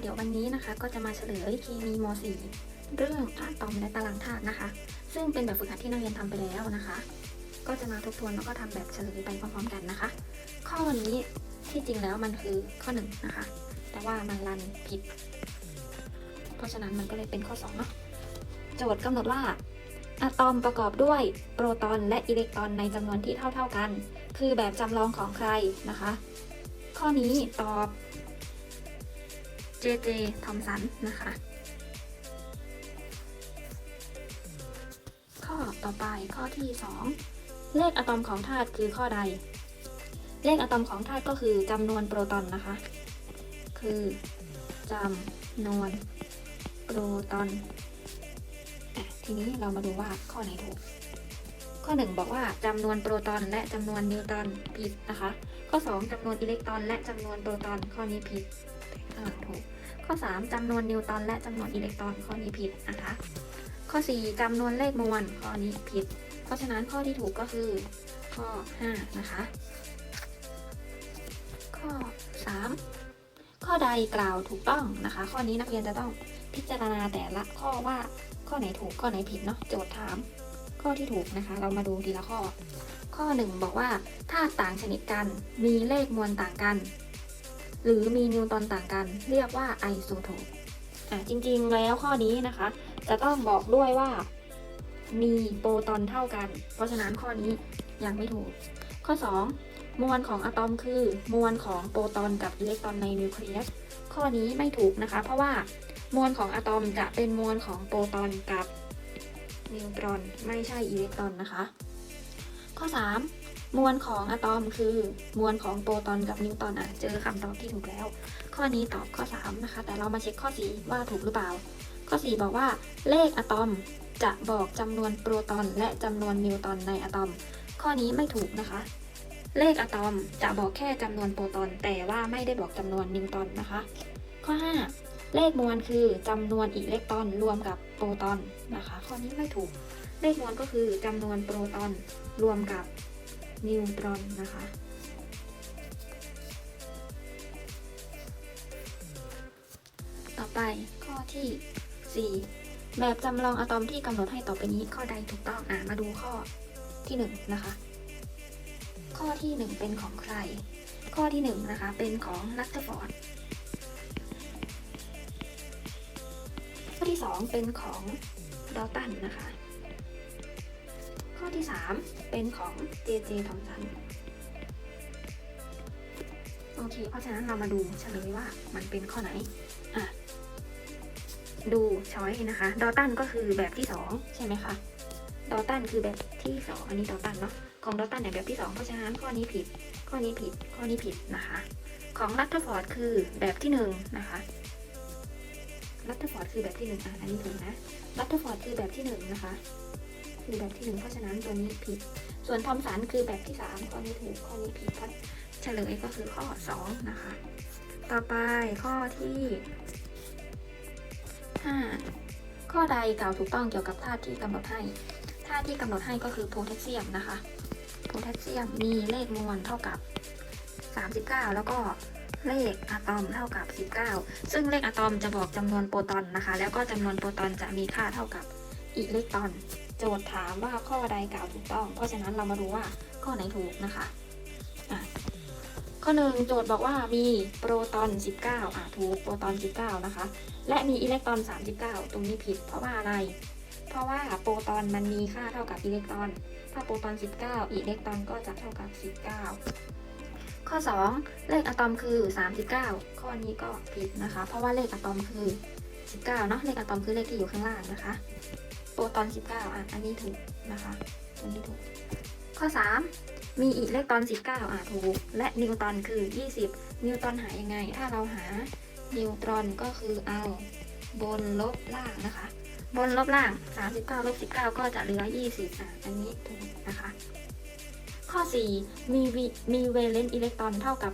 เดี๋ยววันนี้นะคะก็จะมาเฉลยเคมีม .4 เรื่องอะตอมและตารางธาตุนะคะ ซึ่งเป็นแบบฝึกหัดที่นักเรียนทำไปแล้วนะคะ ก็จะมาทบทวนแล้วก็ทำแบบเฉลยไปพร้อมๆกันนะคะ ข้อนี้ที่จริงแล้วมันคือข้อหนึ่งนะคะ แต่ว่ามันรันผิด เพราะฉะนั้นมันก็เลยเป็นข้อ2เนาะโจทย์กำหนดว่าอะตอมประกอบด้วยโปรตอนและอิเล็กตรอนในจำนวนที่เท่าๆกัน คือแบบจำลองของใครนะคะ ข้อนี้ตอบ JJ ทอมสันนะคะ ข้อต่อไปข้อที่ 2 เลขอะตอมของธาตุคือข้อใด เลขอะตอมของธาตุก็คือจำนวนโปรตอนนะคะ คือจำนวนโปรตอนอทีนี้เรามาดูว่าข้อไหนถูก ข้อ 1 บอกว่าจำนวนโปรตอนและจำนวนนิวตรอนผิดนะคะ ข้อ 2จำนวนอิเล็กตรอนและจำนวนโปรตอนข้อนี้ผิด อ่าถูก ข้อ 3จำนวนนิวตรอนและจำนวนอิเล็กตรอนข้อนี้ผิดนะคะ ข้อ 4จำนวนเลขมวลข้อนี้ผิด เพราะฉะนั้นข้อที่ถูกก็คือ ข้อ 5 นะคะ ข้อ 3 ข้อใดกล่าวถูกต้องนะคะ ข้อนี้นักเรียนจะต้องพิจารณาแต่ละข้อว่าข้อไหนถูกข้อไหนผิดเนาะโจทย์ถาม ข้อที่ถูกนะคะ เรามาดูทีละข้อ ข้อ 1 บอกว่าธาตุต่างชนิดกันมีเลขมวลต่างกัน หรือมีนิวตอนต่างกัน เรียกว่าไอโซโทปอะจริงๆแล้วข้อนี้นะคะ จะต้องบอกด้วยว่ามีโปรตอนเท่ากัน เพราะฉะนั้นข้อนี้ยังไม่ถูก ข้อ 2 มวลของอะตอมคือ มวลของโปรตอนกับอิเล็กตรอนในนิวเคลียสข้อนี้ไม่ถูกนะคะ เพราะว่ามวลของอะตอมจะเป็นมวลของโปรตอนกับนิวตรอนไม่ใช่อิเล็กตรอนนะคะ ข้อ 3 มวลของอะตอมคือ มวลของโปรตอนกับนิวตอนอะเจอคำตอบที่ถูกแล้ว ข้อนี้ตอบข้อ 3 นะคะ แต่เรามาเช็คข้อ 4 ว่าถูกหรือเปล่า ข้อ 4 บอกว่า เลขอะตอมจะบอกจำนวนโปรตอนและจำนวนนิวตอนในอะตอม ข้อนี้ไม่ถูกนะคะ เลขอะตอมจะบอกแค่จำนวนโปรตอน แต่ว่าไม่ได้บอกจำนวนนิวตอนนะคะ ข้อ 5 เลขมวลคือจำนวนอิเล็กตรอนรวมกับโปรตอนนะคะ ข้อนี้ไม่ถูก เลขมวลก็คือจำนวนโปรตอนรวมกับนิวตรอนนะคะ ต่อไปข้อที่ 4 แบบจำลองอะตอมที่กำหนดให้ต่อไปนี้ข้อใดถูกต้องอะมาดูข้อที่ 1 นะคะ ข้อที่ 1 เป็นของใคร ข้อที่ 1 นะคะ เป็นของลัตเทอร์ฟอร์ดข้อที่ 2 เป็นของดอลตันนะคะ ข้อที่ 3 เป็นของ JJ ทอมสันโอเค เพราะฉะนั้นเรามาดูเฉลยว่ามันเป็นข้อไหน อะ ดูช้อยนะคะ ดอตันก็คือแบบที่ 2 ใช่ไหมคะ ดอตันคือแบบที่ 2 อันนี้ดอตันเนาะ ของดอตันเนี่ยแบบที่ 2 เพราะฉะนั้นข้อนี้ผิด ข้อนี้ผิด ข้อนี้ผิดนะคะ ของรัตเทอร์ฟอร์ดคือแบบที่ 1 นะคะรัตเทอร์ฟอร์ดคือแบบที่ 1 อะ อันนี้ถูกนะรัตเทอร์ฟอร์ดคือแบบที่ 1 นะคะ คือแบบที่1เพราะฉะนั้นตัวนี้ผิด ส่วนทอมสันคือแบบที่3ข้อนี้ถูกข้อนี้ผิดเพราะเฉลยก็คือข้อ2นะคะ ต่อไปข้อที่5ข้อใดกล่าวถูกต้องเกี่ยวกับธาตุที่กำหนดให้ธาตุที่กำหนดให้ก็คือโพแทสเซียมนะคะ โพแทสเซียมมีเลขมวลเท่ากับ 39 แล้วก็เลขอะตอมเท่ากับ 19 ซึ่งเลขอะตอมจะบอกจำนวนโปรตอนนะคะ แล้วก็จำนวนโปรตอนจะมีค่าเท่ากับ อิเล็กตรอน โจทย์ถามว่าข้อใดกล่าวถูกต้อง เพราะฉะนั้นเรามาดูว่าข้อไหนถูกนะคะะข้อหนึ่งโจทย์บอกว่ามีโปรตอน 19อะถูกโปรตอน 19 นะคะ และมีอิเล็กตรอน 39 ตรงนี้ผิดเพราะว่าอะไร เพราะว่าโปรตอนมันมีค่าเท่ากับอิเล็กตรอน ถ้าโปรตอน 19 อิเล็กตรอนก็จะเท่ากับ 19 ข้อ 2 เลขอะตอมคือ 39 ข้อนี้ก็ผิดนะคะ เพราะว่าเลขอะตอมคือ 19 เนาะเลขอะตอมคือเลขที่อยู่ข้างล่างนะคะ โปรตอน 19 อะ อันนี้ถูกนะคะอันนี้ถูก ข้อ 3 มีอิเล็กตรอน 19 อะถูก และนิวตรอนคือ 20 นิวตรอนหายังไง ถ้าเราหานิวตรอนก็คือเอาบนลบล่างนะคะ บนลบล่าง 39ลบ19 ก็จะเหลือ 20 อะ อันนี้ถูกนะคะ ข้อ 4 มีวิมีเวเลนต์อิเล็กตรอนเท่ากับ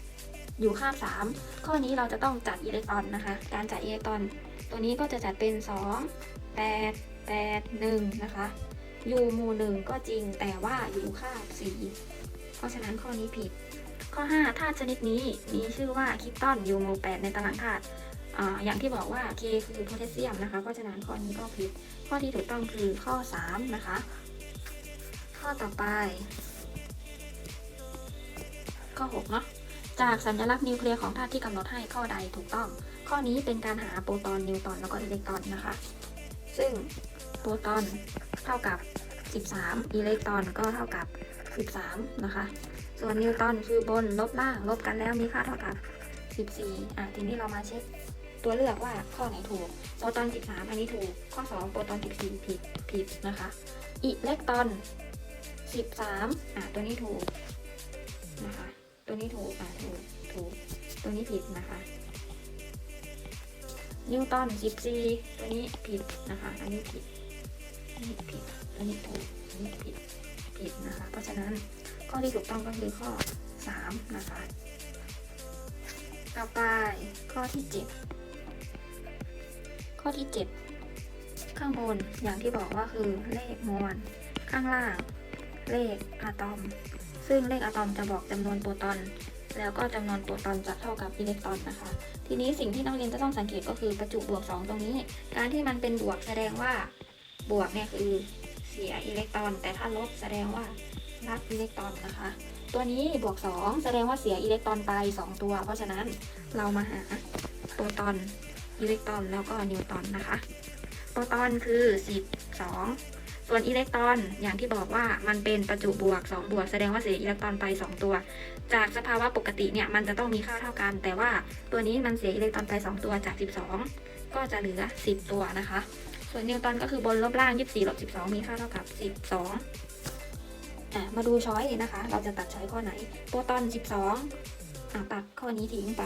1 อยู่ค่าบ3ข้อนี้เราจะต้องจัดอิเล็กตรอนนะคะ การจัดอิเล็กตรอน ตัวนี้ก็จะจัดเป็น 2 8 8 1 นะคะ อยู่หมู่ 1 ก็จริงแต่ว่าอยู่ค่าบ4เพราะฉะนั้นข้อนี้ผิด ข้อ 5 ธาตุชนิดนี้มีชื่อว่าคิปตันอยู่หมู่ 8 ในตารางธาตุอย่างที่บอกว่า K คือโพแทสเซียมนะคะ เพราะฉะนั้นข้อนี้ก็ผิด ข้อที่ถูกต้องคือข้อ 3 นะคะ ข้อต่อไป ข้อ 6 เนาะ จากสัญลักษณ์นิวเคลียร์ของธาตุที่กำหนดให้ข้อใดถูกต้อง ข้อนี้เป็นการหาโปรตอนนิวตรอนแล้วก็อิเล็กตรอนนะคะ ซึ่ง โปรตอนเท่ากับ 13 อิเล็กตรอนก็เท่ากับ 13 นะคะ ส่วนนิวตอนคือบนลบล่างลบกันแล้วมีค่าเท่ากับ 14 อะทีนี้เรามาเช็คตัวเลือกว่าข้อไหนถูกโปรตอน 13 อันนี้ถูก ข้อ 2 โปรตอน 14 ผิดผิดนะคะ อิเล็กตรอน 13 อะตัวนี้ถูกนะคะ ตัวนี้ถูก อะถูกถูก ตัวนี้ผิดนะคะนิวตัน14 ตัวนี้ผิดนะคะ อันนี้ผิด อันนี้ผิด อันนี้ถูก อันนี้ผิด ผิดนะคะ เพราะฉะนั้นข้อที่ถูกต้องก็คือข้อ 3 นะคะ ต่อไปข้อที่ 7 ข้อที่ 7 ข้างบนอย่างที่บอกว่าคือเลขมวล ข้างล่าง เลขอะตอม ซึ่งเลขอะตอมจะบอกจำนวนโปรตอน แล้วก็จำนวนโปรตอนจะเท่ากับอิเล็กตรอนนะคะ ทีนี้สิ่งที่นักเรียนจะต้องสังเกตก็คือประจุบวก 2 ตรงนี้ การที่มันเป็นบวกแสดงว่า บวกเนี่ยคือเสียอิเล็กตรอน แต่ถ้าลบแสดงว่ารับอิเล็กตรอนนะคะ ตัวนี้บวก 2 แสดงว่าเสียอิเล็กตรอนไป 2 ตัว เพราะฉะนั้นเรามาหาโปรตอนอิเล็กตรอนแล้วก็นิวตรอนนะคะ โปรตอนคือ 12 ส่วนอิเล็กตรอนอย่างที่บอกว่ามันเป็นประจุบวก 2 บวก แสดงว่าเสียอิเล็กตรอนไป 2 ตัว จากสภาวะปกติเนี่ยมันจะต้องมีค่าเท่ากัน แต่ว่าตัวนี้มันเสียอิเล็กตรอนไป 2 ตัวจาก 12 ก็จะเหลือ 10 ตัวนะคะ ส่วนนิวตันก็คือบนลบล่าง 24ลบ12 มีค่าเท่ากับ 12อะมาดูช้อยนะคะ เราจะตัดช้อยข้อไหน โปรตอน 12อะตัดข้อนี้ทิ้งไป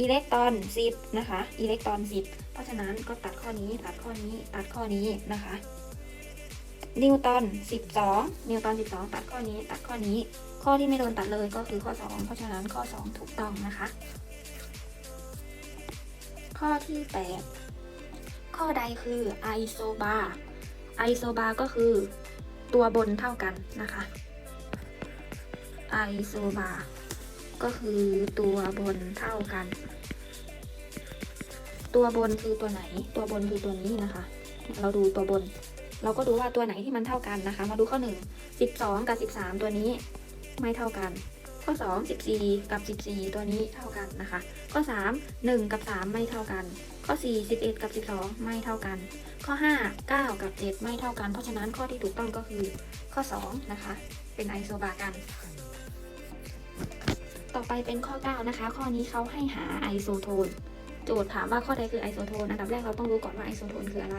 อิเล็กตรอน 10 นะคะ อิเล็กตรอน 10 เพราะฉะนั้นก็ตัดข้อนี้ ตัดข้อนี้ ตัดข้อนี้นะคะ นิวตัน 12 นิวตัน 12 ตัดข้อนี้ ตัดข้อนี้ ข้อที่ไม่โดนตัดเลยก็คือข้อ 2 เพราะฉะนั้นข้อ 2 ถูกต้องนะคะ ข้อที่ 8 ข้อใดคือไอโซบาร์ไอโซบาร์ก็คือตัวบนเท่ากันนะคะไอโซบาร์ก็คือตัวบนเท่ากัน ตัวบนคือตัวไหน ตัวบนคือตัวนี้นะคะ เราดูตัวบน เราก็ดูว่าตัวไหนที่มันเท่ากันนะคะ มาดูข้อ 1 12 กับ 13 ตัวนี้ไม่เท่ากัน ข้อ 2 14 กับ 14 ตัวนี้เท่ากันนะคะ ข้อ 3 1 กับ 3 ไม่เท่ากัน ข้อ 4 11 กับ 12 ไม่เท่ากัน ข้อ 5 9 กับ 7 ไม่เท่ากัน เพราะฉะนั้นข้อที่ถูกต้องก็คือข้อ 2 นะคะ เป็นไอโซบาร์กัน ต่อไปเป็นข้อ 9 นะคะ ข้อนี้เขาให้หาไอโซโทน โจทย์ถามว่าข้อใดคือไอโซโทน อันดับแรกเราต้องรู้ก่อนว่าไอโซโทนคืออะไร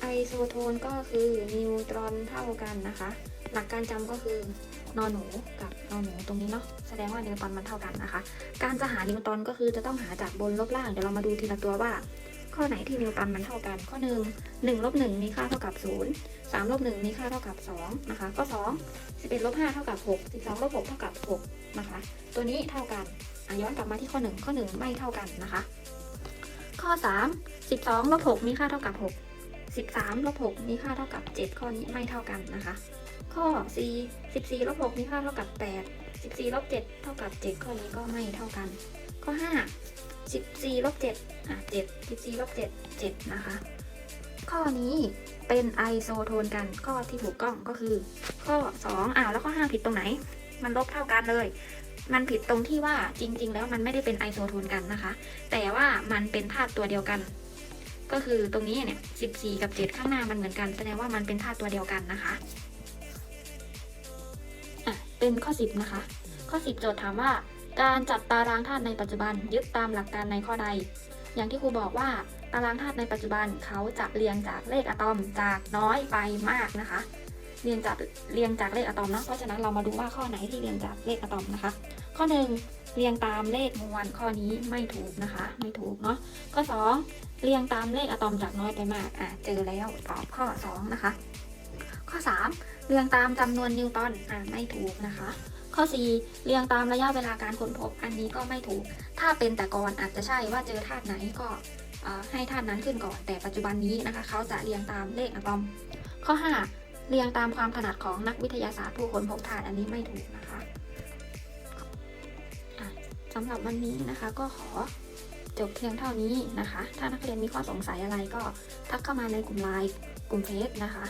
ไอโซโทนก็คือนิวตรอนเท่ากันนะคะ หลักการจำก็คือนอนหนูกับ นอนหนูตรงนี้เนาะแสดงว่านิวตรอนมันเท่ากันนะคะ การจะหานิวตรอนก็คือจะต้องหาจากบนลบล่างเดี๋ยวเรามาดูทีละตัวว่า ข้อไหนที่นิวตรอนมันเท่ากัน ข้อ1 1ลบ1มีค่าเท่ากับ0 3ลบ1มีค่าเท่ากับ2นะคะ ข้อ2 11ลบ5เท่ากับ6 12ลบ6เท่ากับ6นะคะ ตัวนี้เท่ากันย้อนกลับมาที่ข้อ1ข้อ1ไม่เท่ากันนะคะ ข้อ3 12ลบ6มีค่าเท่ากับ6 13ลบ6มีค่าเท่ากับ7ข้อนี้ไม่เท่ากันนะคะ ข้อ4 14ลบ6มีค่าเท่ากับ 8 14ลบ7เท่ากับ 7 ข้อนี้ก็ไม่เท่ากัน ข้อ 5 14ลบ7อะ7 14ลบ7 7 นะคะ ข้อนี้เป็นไอโซโทนกัน ข้อที่ถูกต้องก็คือ ข้อ 2อ้าวแล้วข้อ 5 ผิดตรงไหน มันลบเท่ากันเลย มันผิดตรงที่ว่าจริง ๆ แล้วมันไม่ได้เป็นไอโซโทนกันนะคะ แต่ว่ามันเป็นธาตุตัวเดียวกัน ก็คือตรงนี้เนี่ย 14 กับ 7 ข้างหน้ามันเหมือนกัน แสดงว่ามันเป็นธาตุตัวเดียวกันนะคะ เป็นข้อ 10 นะคะ ข้อ 10 โจทย์ถามว่า การจัดตารางธาตุในปัจจุบันยึดตามหลักการในข้อใด อย่างที่ครูบอกว่าตารางธาตุในปัจจุบันเขาจะเรียงจากเลขอะตอมจากน้อยไปมากนะคะ เรียงจากเรียงจากเลขอะตอมเนาะเพราะฉะนั้นเรามาดูว่าข้อไหนที่เรียงจากเลขอะตอมนะคะ ข้อ 1 เรียงตามเลขมวลข้อนี้ไม่ถูกนะคะ ไม่ถูกเนาะข้อ 2 เรียงตามเลขอะตอมจากน้อยไปมากอะเจอแล้วตอบข้อ 2 นะคะ ข้อ 3 เรียงตามจำนวนนิวตันอะไม่ถูกนะคะ ข้อ 4 เรียงตามระยะเวลาการค้นพบอันนี้ก็ไม่ถูก ถ้าเป็นแต่ก่อนอาจจะใช่ว่าเจอธาตุไหนก็ให้ธาตุนั้นขึ้นก่อน แต่ปัจจุบันนี้นะคะ เขาจะเรียงตามเลขอะตอม ข้อ 5 เรียงตามความถนัดของนักวิทยาศาสตร์ผู้ค้นพบธาตุอันนี้ไม่ถูกนะคะอะสำหรับวันนี้นะคะก็ขอจบเพียงเท่านี้นะคะ ถ้านักเรียนมีข้อสงสัยอะไรก็ทักเข้ามาในกลุ่มไลน์กลุ่มเฟซนะคะ